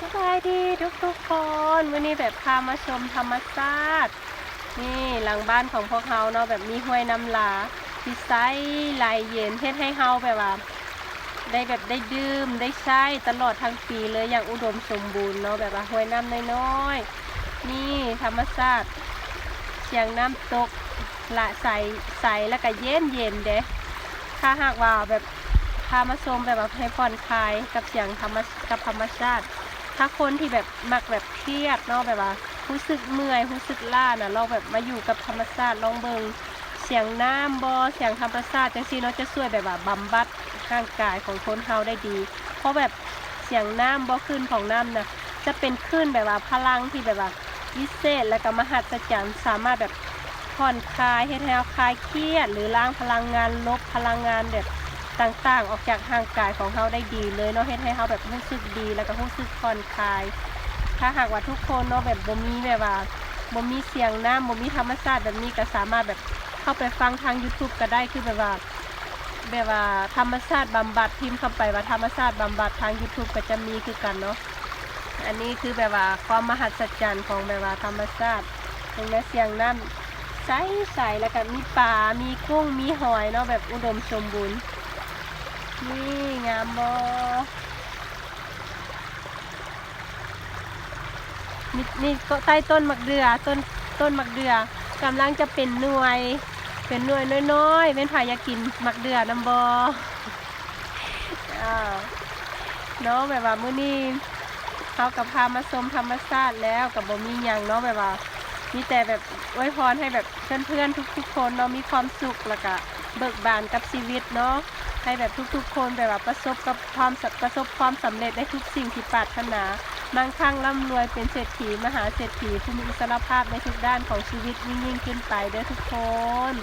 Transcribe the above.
สบายดีทุกทุกๆคนวันนี้แบบพามาชมธรรมชาตินี่หลังบ้านของพวกเราเนาะแบบมีห้วยน้ำหลาที่ใสไหลเย็นเฮ็ดให้เฮาแบบว่า ได้แบบได้ดื่มได้ใช้ตลอดทั้งปีเลยอย่างอุดมสมบูรณ์เนาะแบบว่าห้วยน้ำน้อยๆนี่ธรรมชาติเสียงน้ำตกละใสใสแล้วก็เย็นเย็นเด้ถ้าหากว่าแบบพามาชมแบบว่าให้ผ่อนคลายกับเสียงธรรมกับธรรมชาติ ถ้าคนที่แบบมักแบบเครียดเนาะแบบว่ารู้สึกเมื่อยรู้สึกล้าน่ะลองแบบมาอยู่กับธรรมชาติลองเบิงเสียงน้ำบอเสียงธรรมชาติจังซี่เนาะจะช่วยแบบว่าบำบัดร่างกายของคนเฮาได้ดี เพราะแบบเสียงน้ำบอขึ้นของน้ำน่ะจะเป็นคลื่นแบบว่าพลังที่แบบว่าวิเศษและก็มหัศจรรย์สามารถแบบผ่อนคลายให้แถวคลายเครียด หรือล้างพลังงานลบพลังงานแบบ ต่างๆ ออกจากร่างกายของเขาได้ดีเลยเนาะเฮ็ดให้เขาแบบรู้สึกดีแล้วก็รู้สึกผ่อนคลาย ถ้าหากว่าทุกคนเนาะแบบบ่มีแบบว่าบ่มีเสียงน้ำบ่มีธรรมชาติแบบนี้ก็สามารถแบบเข้าไปฟังทาง YouTube ก็ได้คือแบบว่าแบบว่าธรรมชาติบำบัดพิมพ์เข้าไปว่าธรรมชาติบำบัดทาง YouTube ก็จะมีคือกันเนาะอันนี้คือแบบว่าความมหัศจรรย์ของแบบว่าธรรมชาติตรงนี้เสียงน้ำใสๆแล้วก็มีปลา มีกุ้ง มีหอยเนาะแบบอุดมสมบูรณ์ นี่งามบอนี่นี่ก็ใต้ต้นมักเดือต้นต้นมักเดือกำลังจะเป็นหน่วย เป็นหน่วยน้อยๆเป็นผายากินมักเดือนำบออ้าวเนาะแบบว่ามื้อนี้เขากับพามาชมธรรมชาติแล้วกับบ่มีหยังเนาะแบบว่ามีแต่แบบอวยพรให้แบบเพื่อนๆทุกๆคนเนาะมีความสุขแล้วก็ เบิกบานกับชีวิตเนาะให้แบบทุกๆ คนแบบว่าประสบกับความประสบความสำเร็จได้ทุกสิ่งที่ปรารถนามั่งคั่งร่ำรวยเป็นเศรษฐีมหาเศรษฐีผู้มีอิสรภาพในทุกด้านของชีวิตยิ่งยิ่งขึ้นไปเด้อทุกคน